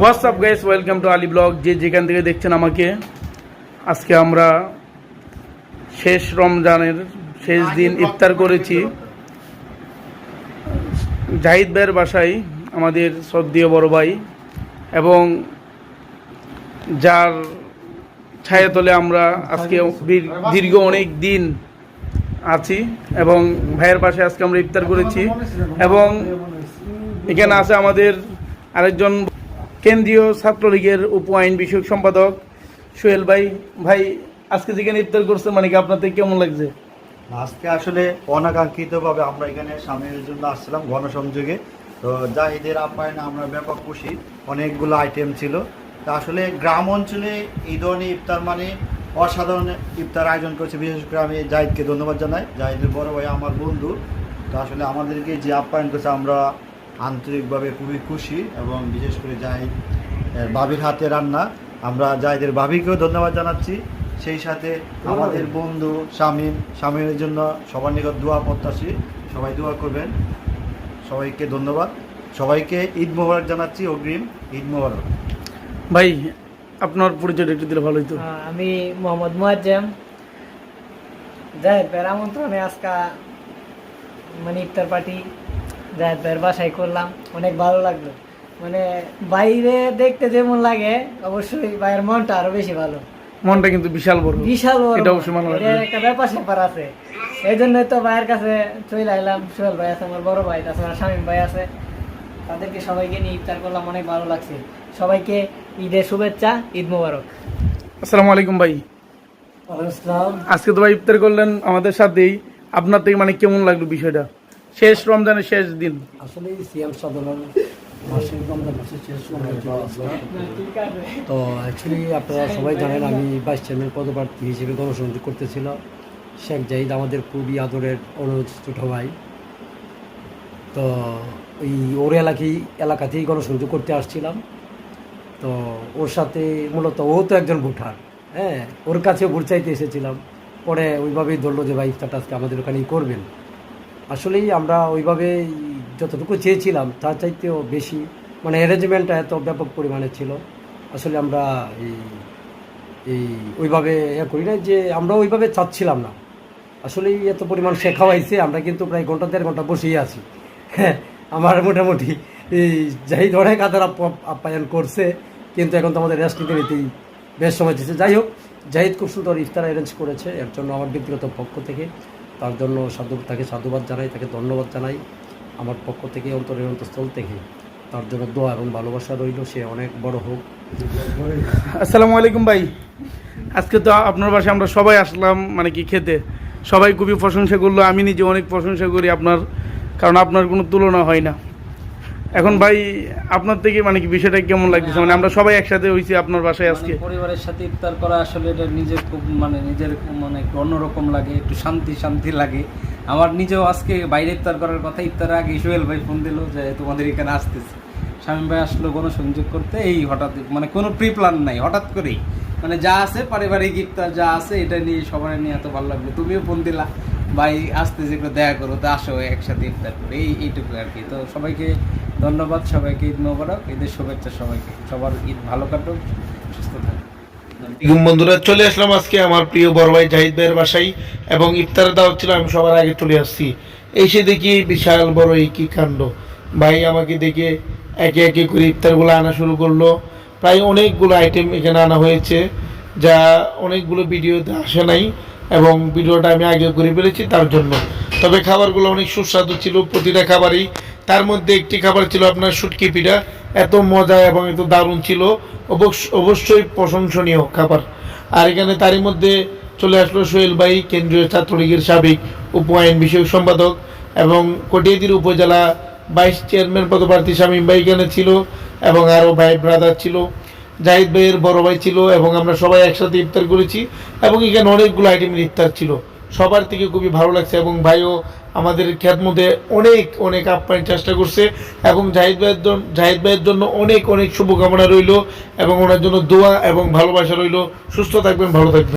WhatsApp guys welcome to Ali blog যে যেখান থেকে দেখছেন আমাকে, আজকে আমরা শেষ রমজানের শেষ দিন ইফতার করেছি। জাহিদ ভাইয়ের বাসায়, আমাদের শ্রদ্ধীয় বড় ভাই, এবং যার ছায়াতলে আমরা আজকে দীর্ঘ অনেক দিন আছি, এবং ভাইয়ের পাশে আজকে আমরা ইফতার করেছি, এবং এখানে আছে আমাদের আরেকজন কেন্দ্রীয় ছাত্রলীগের উপ আইন বিষয়ক সম্পাদক সোহেল ভাই। ভাই, আজকে যেখানে ইফতার করছে মানে কি আপনাদের কেমন লাগছে? আজকে আসলে অনাকাঙ্ক্ষিতভাবে আমরা এখানে সামনের জন্য আসছিলাম গণসংযোগে। তো জাহিদের আপ্যায়নে আমরা ব্যাপক খুশি। অনেকগুলো আইটেম ছিল। তা আসলে গ্রাম অঞ্চলে এই ধরনের ইফতার মানে অসাধারণ ইফতার আয়োজন করেছে। বিশেষ করে আমি জাহিদকে ধন্যবাদ জানাই। জাহিদের বড় ভাই, আমার বন্ধু। তো আসলে আমাদেরকে যে আপ্যায়ন করেছে, আমরা আন্তরিকভাবে খুবই খুশি এবং বিশেষ করে যাই বাবির হাতে রান্না আমরা জাহিদের বাবিকেও ধন্যবাদ জানাচ্ছি। সেই সাথে আমাদের বন্ধু শামীম শামীমের জন্য সবার নিকট দোয়া প্রত্যাশী সবাই দোয়া করবেন। সবাইকে ধন্যবাদ। সবাইকে ঈদ মোবারক জানাচ্ছি অগ্রিম ঈদ মোবারক। ভাই আপনার পরিচয়টা একটু দিলে ভালো হতো আমি মোহাম্মদ মুয়াজ্জেম। জাহেদ ভাইয়ের আমন্ত্রণে আজকা মানে ইফতার পার্টি জাহেদ ভাইয়ের বাসায় করলাম অনেক ভালো লাগল। মানে বাইরে দেখতে যেমন লাগে অবশ্যই ভাইয়ের মনটা আরও বেশি ভালো। মনটা কিন্তু বিশাল বড়। বিশাল বড়। এটা অবশ্যই মানা। একটা ব্যাপার স্যাপার আছে। এই জন্য তো ভাইয়ের কাছে চলে আইলাম। সোহেল ভাই আছে আমার বড় ভাই তাছাড়া শামীম ভাই আছে। তাদেরকে সবাইকে নিয়ে ইফতার করলাম অনেক ভালো লাগছে। সবাইকে ঈদের শুভেচ্ছা ঈদ মোবারক। আসসালামু আলাইকুম ভাই। আজকে তো ভাই ইফতার করলেন আমাদের সাথেই। আপনার থেকে মানে কেমন লাগল বিষয়টা? শেষ রমজানের শেষ দিন। শেষ তো অ্যাকচুয়ালি আপনারা সবাই জানেন, আমি ভাইস চেয়ারম্যান পদপ্রার্থী হিসেবে গণসংযোগ করতেছিল। শেখ জাহিদ আমাদের খুবই আদরের অনুরোধ ছোট ভাই। তো ওই ওর এলাকায় এলাকাতেই গণসংযোগ করতে আসছিলাম। তো ওর সাথে মূলত ও তো একজন ভোটার হ্যাঁ ওর কাছে ভোট চাইতে এসেছিলাম। পরে ওইভাবেই ধরলো যে ভাই ইফতারটা আজকে আমাদের ওখানেই করবেন। আসলেই আমরা ওইভাবে যতটুকু চেয়েছিলাম, তার চাইতেও বেশি মানে অ্যারেঞ্জমেন্টটা এত ব্যাপক পরিমাণে ছিল। আসলে আমরা এই এই ওইভাবে ইয়ে করি না যে আমরা ওইভাবে চাচ্ছিলাম না। আসলেই এত পরিমাণ শেখা হয়েছে, আমরা কিন্তু প্রায় ঘণ্টা দেড় ঘণ্টা বসেই আছি। হ্যাঁ আমার মোটামুটি এই যাই ধরনের কাদের আপ- আপ্যায়ন করছে, কিন্তু এখন তো আমাদের রেস্ট নিতে নিতেই বেশ সময় দিচ্ছে। যাই হোক, জাহিদ খুব সুন্দর ইফতার অ্যারেঞ্জ করেছে, এর জন্য আমার ব্যক্তিগত পক্ষ থেকে। তার জন্য সাধু তাকে সাধুবাদ জানাই, তাকে ধন্যবাদ জানাই। আমার পক্ষ থেকে, অন্তরের অন্তঃস্থল থেকে তার জন্য দোয়া এবং ভালোবাসা রইল। সে অনেক বড় হোক। আসসালামু আলাইকুম ভাই। আজকে তো আপনার বাসায় আমরা সবাই আসলাম মানে কি খেতে। সবাই খুবই প্রশংসা করল, আমি নিজে অনেক প্রশংসা করি আপনার, কারণ আপনার কোনো তুলনা হয় না। এখন ভাই আপনার থেকে মানে কি বিষয়টা কেমন লাগতেছে? মানে আমরা সবাই একসাথে হয়েছি আপনার বাসায় আজকে। মানে পরিবারের সাথে ইফতার করা আসলে এটা নিজের খুব মানে নিজের মানে একটু অন্যরকম লাগে একটু শান্তি শান্তি লাগে। আমার নিজেও আজকে বাইরে ইফতার করার কথা ইফতারের আগে সোহেল ভাই ফোন দিল যে তোমাদের এখানে আসতেছে। স্বামী ভাই আসলো কোনো সংযোগ করতে এই হঠাৎ মানে কোনো প্রি প্ল্যান নাই হঠাৎ করেই। মানে যা আছে পারিবারিক ইফতার যা আছে এটা নিয়ে সবার নিয়ে এত ভালো লাগল। তুমিও ফোন দিলা ভাই আসতেছে একটু দেখা করো তো আসো একসাথে ইফতার করে। এই এইটুকু আর কি। তো সবাইকে ধন্যবাদ সবাইকে, ঈদ মোবারক, ঈদের শুভেচ্ছা সবাইকে। সবার ঈদ ভালো কাটুক, সুস্থ থাকুক। বন্ধুরা, চলে আসলাম আজকে আমার প্রিয় বড় ভাই জাহিদ ভাইয়ের বাসায়, এবং ইফতারের দাওয়াত ছিল, আমি সবার আগে চলে আসছি। এসে দেখি বিশাল বড় এই কি কাণ্ড। ভাই আমাকে দেখে একে একে করে ইফতারগুলো আনা শুরু করল। প্রায় অনেকগুলো আইটেম এখানে আনা হয়েছে, যা অনেকগুলো ভিডিওতে আসে নাই, এবং ভিডিওটা আমি আগে করে ফেলেছি তার জন্য। তবে খাবারগুলো অনেক সুস্বাদু ছিল, প্রতিটা খাবারই তার মধ্যে একটি খাবার ছিল আপনার শুটকি পিঠা। এত মজা এবং এত দারুণ ছিল। অবশ্য- অবশ্যই প্রশংসনীয় খাবার। আর এখানে তারই মধ্যে চলে আসলো সোহেল ভাই, কেন্দ্রীয় ছাত্রলীগের সাবেক উপ আইন বিষয়ক সম্পাদক এবং কটিয়াদির উপজেলা ভাইস চেয়ারম্যান পদপ্রার্থী শামীম ভাই এখানে ছিল এবং আরও ভাই ব্রাদার ছিল। জাহিদ ভাইয়ের বড় ভাই ছিল এবং আমরা সবাই একসাথে ইফতার করেছি এবং এখানে অনেকগুলো আইটেমের ইফতার ছিল। সবার থেকে খুবই ভালো লাগছে এবং ভাইও আমাদের খ্যাত মধ্যে অনেক অনেক আপ্যায়ন চেষ্টা করছে এবং জাহিদ ভাইয়ের জন্য জাহিদ ভাইয়ের জন্য অনেক অনেক শুভকামনা রইল এবং ওনার জন্য দোয়া এবং ভালোবাসা রইল। সুস্থ থাকবেন, ভালো থাকবেন।